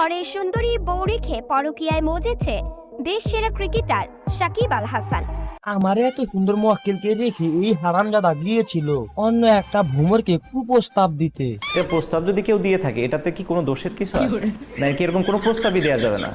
ঘরে সুন্দরী বউ রেখে পরকিয়ায় মজেছে দেশ সেরা ক্রিকেটার সাকিব আল হাসান। আমার এত সুন্দর মক্কেলকে রেখে এই হারামজাদা গিয়েছিল। অন্য একটা ভ্রমরকে কুপ্রস্তাব দিতে। এ প্রস্তাব যদি কেউ দিয়ে থাকে এটাতে কি কোনো দোষের কিছু আছে? নাকি এরকম কোনো প্রস্তাবই দেওয়া যাবে না?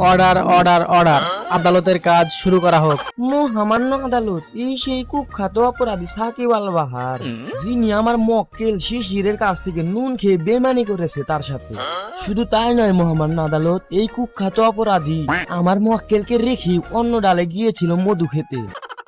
Order order order. আদালতের কাজ শুরু করা হোক। মহামান্য আদালত এই সেই কুখ্যাত অপরাধী সাকিব আল বাহার যিনি আমার মক্কেল শিশিরের কাছ থেকে নুন খেয়ে বেমানি করেছে তার সাথে। শুধু তাই নয় মহামান্য আদালত এই কুখ্যাত অপরাধী আমার মক্কেলকে রেখে অন্য ডালে গিয়েছিল মধু খেতে।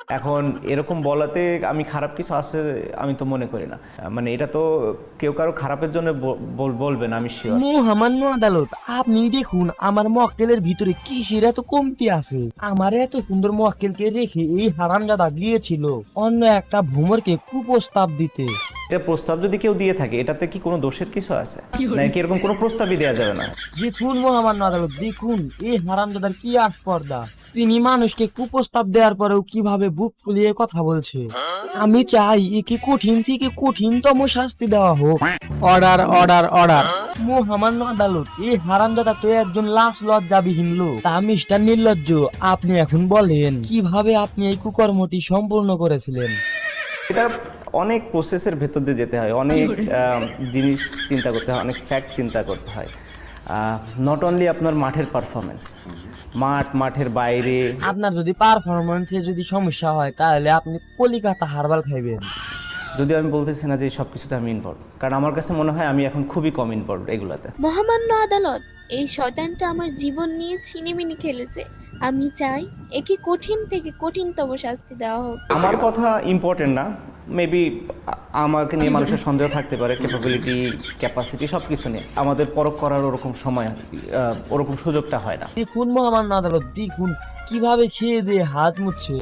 এখন এরকম বলাতে আমি খারাপ কিছু আছে আমি তো মনে করি না। মানে এটা তো কেউ কারও খারাপের জন্য বল- বল- বলবে না, আমি শিওর মহামান্য আদালত, আপনি দেখুন আমার মক্কেলের ভিতরে কিসের এত কমতি আছে? আমার এত সুন্দর মক্কেলকে রেখে এই হারামজাদা গিয়েছিল। অন্য একটা ভ্রমরকে কুপ্রস্তাব দিতে। এটা প্রস্তাব যদি কেউ দিয়ে থাকে এটাতে কি কোনো দোষের কিছু আছে? নাকি এরকম কোনো প্রস্তাবই দেওয়া যাবে না? দেখুন মহামান্য আদালত দেখুন এই হারামজাদার কি আস্পর্ধা। তিনি মানুষকে কুপ্রস্তাব দেওয়ার পরেও কীভাবে বুক ফুলিয়ে কথা বলছে। আমি চাই একে কঠিন থেকে কঠিনতম শাস্তি দেওয়া হোক। Order order order. মহামান্য আদালত এই হারামজাদা তো একজন লাশ লজ্জাবিহীন লোক। তা মিস্টার নির্লজ্জ আপনি এখন বলেন কীভাবে আপনি এই কুকর্মটি সম্পূর্ণ করেছিলেন? এটা অনেক প্রসেসের ভেতর দিয়ে যেতে হয় অনেক জিনিস চিন্তা করতে হয় অনেক ফ্যাক্ট চিন্তা করতে হয়। নট অনলি আপনার মাঠের পারফরমেন্স মাঠ মাঠের বাইরে। আপনার যদি পারফরমেন্সে যদি সমস্যা হয় তাহলে আপনি কলিকাতা হারবাল খাইবেন। যদিও আমি বলতেছি না যে সব কিছুতে আমি ইনভলভ কারণ আমার কাছে মনে হয় আমি এখন খুবই কম ইনভলভ এগুলাতে। মহামান্য আদালত এই শয়তানটা আমার জীবন নিয়ে ছিনিমিনি খেলেছে। আমি চাই একে কঠিন থেকে কঠিনতম শাস্তি দেওয়া হোক। আমার কথা ইম্পর্টেন্ট না মেবি আমাকে নিয়ে মানুষের সন্দেহ থাকতে পারে ক্যাপাবিলিটি ক্যাপাসিটি সব কিছু নিয়ে। আমাদের পরখ করার ওরকম সময় ওরকম সুযোগটা হয় না। দেখুন মহামান্য আদালত দেখুন কীভাবে খেয়ে দিয়ে হাত মুছছে?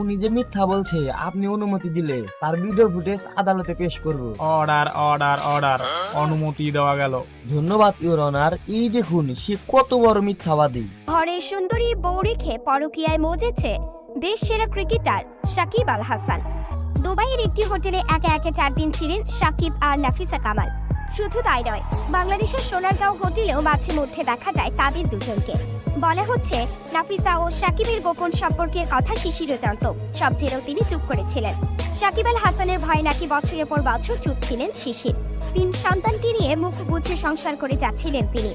উনি যে মিথ্যা বলছে আপনি অনুমতি দিলে তার ভিডিও ফুটেজ আদালতে পেশ করব। অর্ডার অর্ডার অর্ডার অনুমতি দেওয়া গেল। ধন্যবাদ ইউর অনার এই দেখুন সে কত বড় মিথ্যাবাদী। ঘরে সুন্দরী বউ রেখে পরকীয়ায় মজেছে দেশ সেরা ক্রিকেটার সাকিব আল হাসান। দুবাইয়ের একটি হোটেলে একে একে চার দিন ছিলেন সাকিব আর নাফিসা কামাল। শুধু তাই নয়, বাংলাদেশের সোনারগাঁও হোটেলেও মাঝে মধ্যে দেখা যায় তাদের দুজনকে। বলা হচ্ছে, নাফিসা ও সাকিবের গোপন সম্পর্কের কথা শিশিরও জানত, সব জেনেও তিনি চুপ করেছিলেন। সাকিব আল হাসানের ভয়ে নাকি বছরের পর বছর চুপ ছিলেন শিশির। তিন সন্তানকে নিয়ে মুখ বুঝে সংসার করে যাচ্ছিলেন তিনি।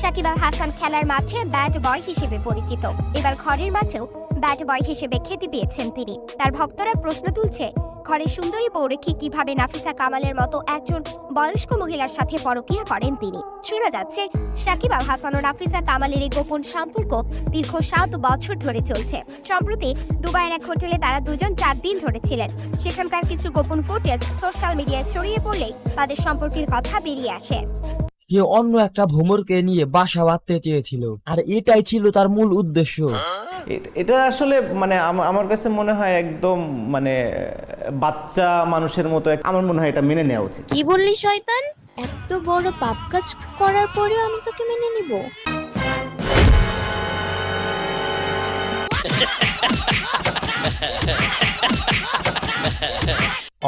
সাকিব আল হাসান খেলার মাঠে ব্যাট বয় হিসেবে পরিচিত। এবার ঘরের মাঠেও ব্যাট বয় হিসেবে খ্যাতি পেয়েছেন তিনি। তার ভক্তরা প্রশ্ন তুলছে ঘরে সুন্দরী বউ কীভাবে নাফিসা কামালের মতো একজন বয়স্ক মহিলার সাথে পরকীয়া করেন তিনি? শোনা যাচ্ছে, সাকিব আল হাসান ও নাফিসা কামালের এই গোপন সম্পর্ক দীর্ঘ সাত বছর ধরে চলছে। সম্প্রতি দুবাইয়ের এক হোটেলে তারা দুজন চার দিন ধরে ছিলেন। সেখানকার কিছু গোপন ফুটেজ সোশ্যাল মিডিয়ায় ছড়িয়ে পড়লেই তাদের সম্পর্কের কথা বেরিয়ে আসে। সে অন্য একটা ভ্রমরকে নিয়ে বাসা বাঁধতে চেয়েছিল। আর এটাই ছিল তার মূল উদ্দেশ্য। এটা আসলে মানে আমার কাছে মনে হয় একদম মানে বাচ্চা মানুষের মতো আমার মনে হয় এটা মেনে নেওয়া উচিত। কি বললি শয়তান? এত বড় পাপ কাজ করার পরেও আমি তোকে মেনে নিব।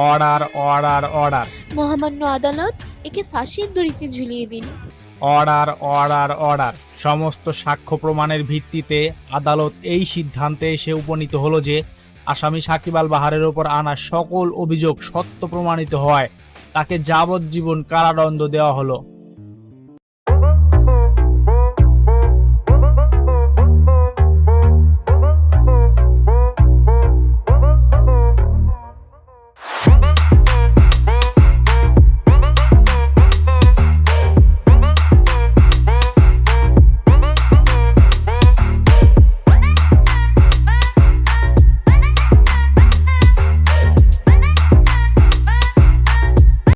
Order order order. মহামান্য আদালত একে ফাঁসির দড়িতে ঝুলিয়ে দিন। Order order order. সমস্ত সাক্ষ্য প্রমাণের ভিত্তিতে আদালত এই সিদ্ধান্তে এসে উপনীত হলো যে আসামি সাকিব আল বাহারের ওপর আনা সকল অভিযোগ সত্য প্রমাণিত হয় তাকে যাবজ্জীবন কারাদণ্ড দেওয়া হলো।